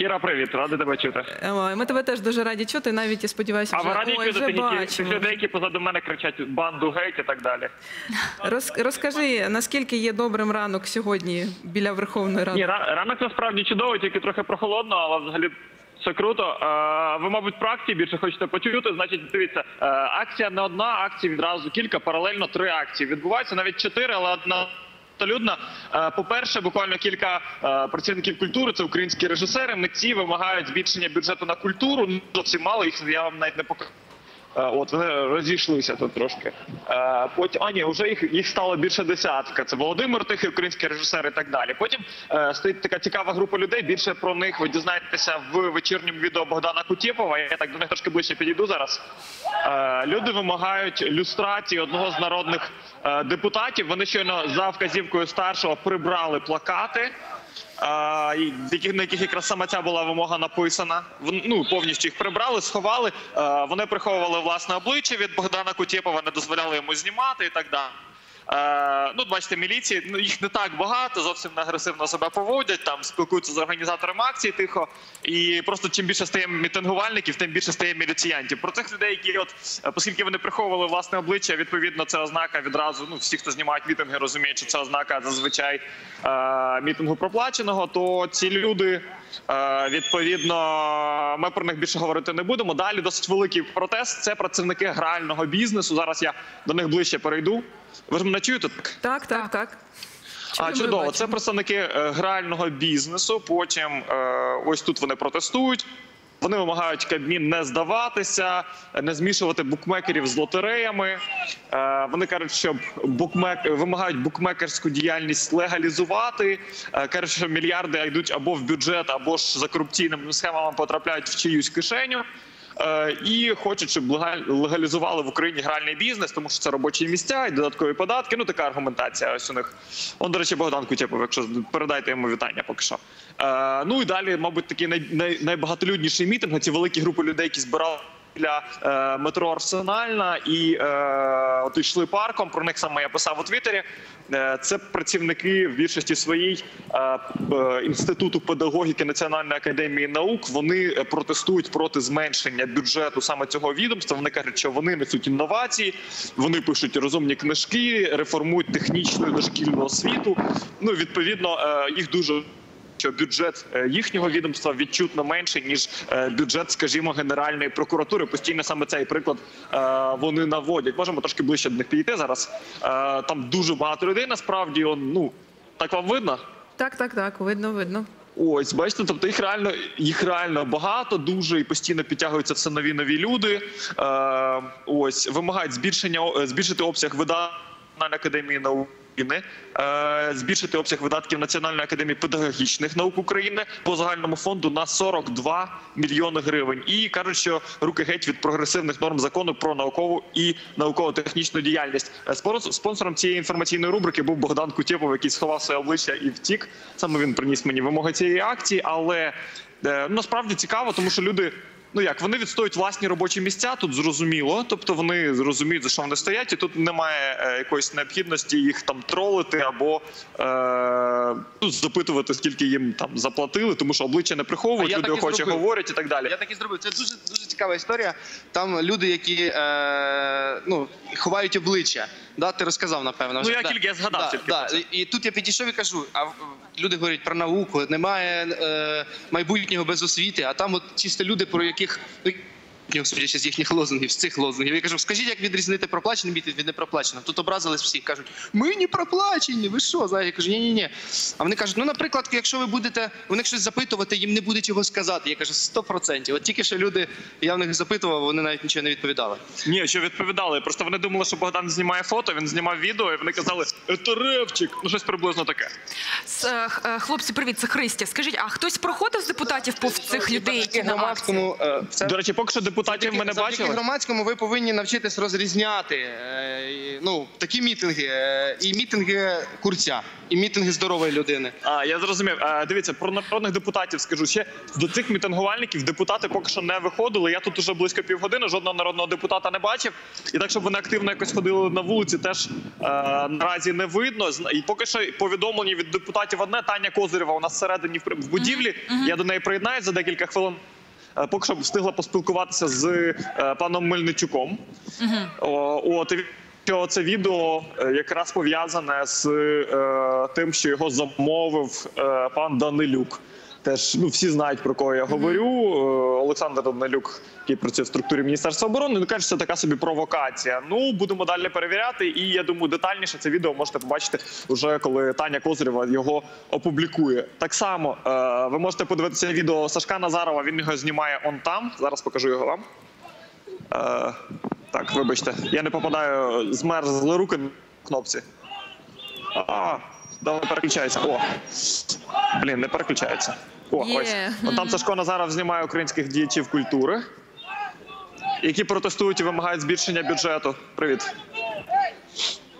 Кіра, привіт, радий тебе чути. Ми тебе теж дуже раді чути, навіть і сподіваюся, А вже, ви раді ой, чути тих, людей, які позаду мене кричать банду гейт і так далі. Роз, розкажи, наскільки є добрим ранок сьогодні біля Верховної Ради? Ні, ранок насправді чудовий, тільки трохи прохолодно, але взагалі. Все круто. Ви, мабуть, про акції більше хочете почути. Значить, дивіться, е, акція не одна, акції відразу кілька, паралельно три акції. Відбуваються навіть чотири, але одна. Абсолютно. Е, По-перше, буквально кілька е, працівників культури, це українські режисери, митці вимагають збільшення бюджету на культуру. Ну, Зовсім мало їх я вам навіть не покажу. Е, От вони розійшлися тут трошки. Е, Потім а ні, вже їх їх стало більше десятка. Це Володимир Тихий, український режисер і так далі. Потім е, стоїть така цікава група людей. Більше про них ви дізнаєтеся в вечірньому відео Богдана Кутєпова. Я так до них трошки ближче підійду зараз. Люди вимагають люстрації одного з народних депутатів. Вони щойно за вказівкою старшого прибрали плакати. На яких якраз саме ця була вимога написана. Ну повністю їх прибрали, сховали. Вони приховували власне обличчя від Богдана Кутєпова, не дозволяли йому знімати і так далі. Е, ну, бачите, міліції, ну їх не так багато, зовсім не агресивно себе поводять, там спілкуються з організаторами акції тихо. І просто чим більше стає мітингувальників, тим більше стає міліціянтів. Про цих людей, які, от, е, оскільки вони приховували власне обличчя, відповідно, це ознака відразу. Ну, всі, хто знімають мітинги, розуміють, що це ознака зазвичай е, мітингу проплаченого. То ці люди, е, відповідно, ми про них більше говорити не будемо. Далі досить великий протест. Це працівники грального бізнесу. Зараз я до них ближче перейду. Ви ж мене чуєте так? Так, так, так. А чудово, бачимо. це представники е, грального бізнесу. Потім е, ось тут вони протестують. Вони вимагають Кабмін не здаватися, не змішувати букмекерів з лотереями. Е, Вони кажуть, щоб букмек вимагають букмекерську діяльність легалізувати. Кажуть, що мільярди йдуть або в бюджет, або ж за корупційними схемами потрапляють в чиюсь кишеню. Е, І хочуть, щоб легалізували в Україні гральний бізнес, тому що це робочі місця і додаткові податки. Ну така аргументація. Ось у них. Он, до речі, Богдан Кутєпов, якщо передайте йому вітання, поки що. Е, Ну і далі, мабуть, такий най, най, найбагатолюдніший мітинг. Ці великі групи людей, які збирали. Для е, метро Арсенальна і е, от йшли парком. Про них саме я писав у Твіттері. Е, це працівники в більшості своїй е, інституту педагогіки Національної академії наук. Вони е, протестують проти зменшення бюджету саме цього відомства. Вони кажуть, що вони несуть інновації, вони пишуть розумні книжки, реформують технічну дошкільну освіту. Ну відповідно, їх дуже що бюджет е, їхнього відомства відчутно менший ніж е, бюджет, скажімо, генеральної прокуратури. Постійно саме цей приклад е, вони наводять. Можемо трошки ближче до них підійти зараз. Там дуже багато людей. Насправді, он, ну так вам видно. Так, так, так, видно, видно. Ось, бачите, тобто їх реально їх реально багато, дуже і постійно підтягуються все нові нові люди. Е, ось вимагають збільшення збільшити обсяг видань академії наук. України, е, збільшити обсяг видатків Національної академії педагогічних наук України по загальному фонду на 42 мільйони гривень. І кажуть, що руки геть від прогресивних норм закону про наукову і науково-технічну діяльність. Е, Спонсором цієї інформаційної рубрики був Богдан Кутєпов, який сховав своє обличчя і втік. Саме він приніс мені вимоги цієї акції, але е, ну, насправді цікаво, тому що люди. Ну як вони відстоюють власні робочі місця, тут зрозуміло. Тобто вони зрозуміють, за що вони стоять, і тут немає е, якоїсь необхідності їх там тролити або е, ну, запитувати, скільки їм там заплатили, тому що обличчя не приховують, люди охоче говорять і так далі. Я так і зробив. Це дуже дуже цікава історія. Там люди, які е, ну, ховають обличчя. Да, ти розказав, напевно. Ну, я да. тільки- я згадав да, тільки да. це. І, і тут я підійшов і кажу: а люди говорять про науку, немає е, майбутнього без освіти, а там от чисто люди, про яких. Ну, я судячи з їхніх лозунгів, з цих лозунгів. Я кажу, скажіть, як відрізнити проплачений мітинг від непроплаченого? Тут образились всі, кажуть, ми не проплачені, ви що? Знаєте, я кажу, ні, ні, ні. А вони кажуть, ну, наприклад, якщо ви будете у них щось запитувати, їм не буде чого сказати. Я кажу, 100%. От тільки що люди, я в них запитував, вони навіть нічого не відповідали. Ні, що відповідали. Просто вони думали, що Богдан знімає фото, він знімав відео, і вони казали, це ревчик. Ну щось приблизно таке. Е, е, Хлопці, привіт, це Христя. Скажіть, а хтось проходив з депутатів повз цих людей, які на акції? громадському це До речі, поки що депутати депутатів ми не завдяки бачили. громадському ви повинні навчитись розрізняти е, ну, такі мітинги, е, і мітинги курця, і мітинги здорової людини. А, я зрозумів. Дивіться, про народних депутатів скажу. Ще до цих мітингувальників депутати поки що не виходили. Я тут уже близько півгодини жодного народного депутата не бачив. І так, щоб вони активно якось ходили на вулиці, теж е, наразі не видно. І поки що повідомлення від депутатів одне Таня Козирєва у нас всередині в будівлі. Я до неї приєднаюсь за декілька хвилин. Е, Поки що встигла поспілкуватися з е, паном Мельничуком. Угу. От що це відео е, якраз пов'язане з е, тим, що його замовив е, пан Данилюк. Теж ну всі знають про кого я говорю. Е, Олександр Данилюк, який працює в структурі Міністерства оборони. Ну каже, що це така собі провокація. Ну будемо далі перевіряти. І я думаю, детальніше це відео можете побачити вже коли Таня Козирєва його опублікує. Так само е, ви можете подивитися відео Сашка Назарова. Він його знімає он там. Зараз покажу його вам. Е, так, вибачте, я не попадаю, змерзли руки на кнопці. А, давай переключається. О. Блін, не переключається. О, Є. ось. От там Сашко Назаров знімає українських діячів культури, які протестують і вимагають збільшення бюджету. Привіт.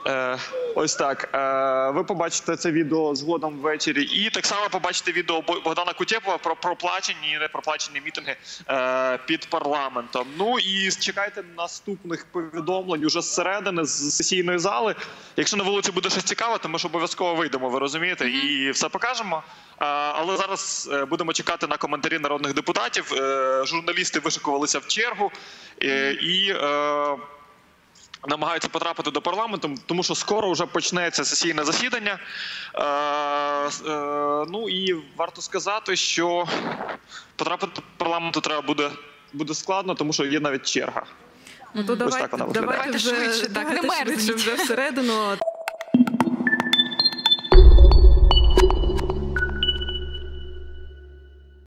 Е, ось так. Е, ви побачите це відео згодом ввечері. І так само побачите відео Богдана Кутєпова про проплачені і непроплачені мітинги е, під парламентом. Ну і чекайте наступних повідомлень уже зсередини з сесійної зали. Якщо на вулиці буде щось цікаве, то ми ж обов'язково вийдемо, ви розумієте, і все покажемо. Але зараз будемо чекати на коментарі народних депутатів. Журналісти вишикувалися в чергу і. Намагаються потрапити до парламенту, тому що скоро вже почнеться сесійне засідання. Е, е, ну і варто сказати, що потрапити до парламенту треба буде. Буде складно, тому що є навіть черга. Ну то Ось давайте, так вона давайте Давайте вже швидше, давайте не швидше вже всередину.